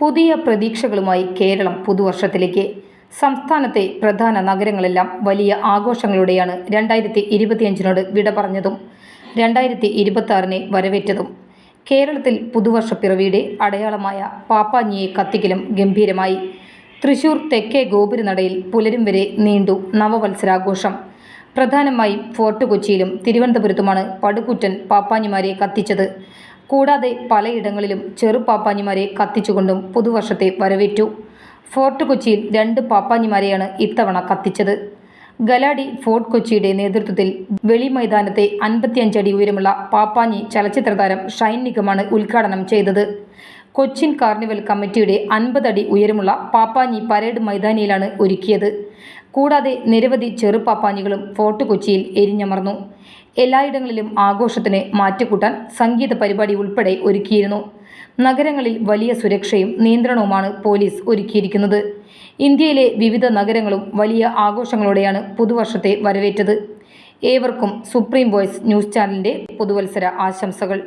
പുതിയ പ്രതീക്ഷകളുമായി കേരളം പുതുവർഷത്തിലേക്ക്. സംസ്ഥാനത്തെ പ്രധാന നഗരങ്ങളെല്ലാം വലിയ ആഘോഷങ്ങളോടെയാണ് രണ്ടായിരത്തി ഇരുപത്തിയഞ്ചിനോട് വിട പറഞ്ഞതും രണ്ടായിരത്തി ഇരുപത്തി വരവേറ്റതും. കേരളത്തിൽ പുതുവർഷ പിറവിയുടെ അടയാളമായ പാപ്പാഞ്ഞിയെ കത്തിക്കലും ഗംഭീരമായി. തൃശൂർ തെക്കേ ഗോപുരനടയിൽ പുലരും വരെ നീണ്ടു നവവത്സരാഘോഷം. പ്രധാനമായും ഫോർട്ട് കൊച്ചിയിലും തിരുവനന്തപുരത്തുമാണ് പടുകൂറ്റൻ പാപ്പാഞ്ഞിമാരെ കത്തിച്ചത്. കൂടാതെ പലയിടങ്ങളിലും ചെറു പാപ്പാഞ്ഞിമാരെ കത്തിച്ചുകൊണ്ടും പുതുവർഷത്തെ വരവേറ്റു. ഫോർട്ട് കൊച്ചിയിൽ രണ്ട് പാപ്പാഞ്ഞിമാരെയാണ് ഇത്തവണ കത്തിച്ചത്. ഗലാഡി ഫോർട്ട് കൊച്ചിയുടെ നേതൃത്വത്തിൽ വെളി മൈതാനത്തെ അൻപത്തിയഞ്ചടി ഉയരമുള്ള പാപ്പാഞ്ഞി ചലച്ചിത്ര താരം ഷൈൻ നിഗമാണ് ഉദ്ഘാടനം ചെയ്തത്. കൊച്ചിൻ കാർണിവൽ കമ്മിറ്റിയുടെ അൻപതടി ഉയരമുള്ള പാപ്പാഞ്ഞി പരേഡ് മൈതാനിയിലാണ് ഒരുക്കിയത്. കൂടാതെ നിരവധി ചെറുപാപ്പാഞ്ഞികളും ഫോർട്ട് കൊച്ചിയിൽ എരിഞ്ഞമർന്നു. എല്ലായിടങ്ങളിലും ആഘോഷത്തിന് മാറ്റുകൂട്ടാൻ സംഗീത പരിപാടി ഉൾപ്പെടെ ഒരുക്കിയിരുന്നു. നഗരങ്ങളിൽ വലിയ സുരക്ഷയും നിയന്ത്രണവുമാണ് പോലീസ് ഒരുക്കിയിരിക്കുന്നത്. ഇന്ത്യയിലെ വിവിധ നഗരങ്ങളും വലിയ ആഘോഷങ്ങളോടെയാണ് പുതുവർഷത്തെ വരവേറ്റത്. ഏവർക്കും സുപ്രീം വോയ്സ് ന്യൂസ് ചാനലിന്റെ പുതുവത്സര ആശംസകൾ.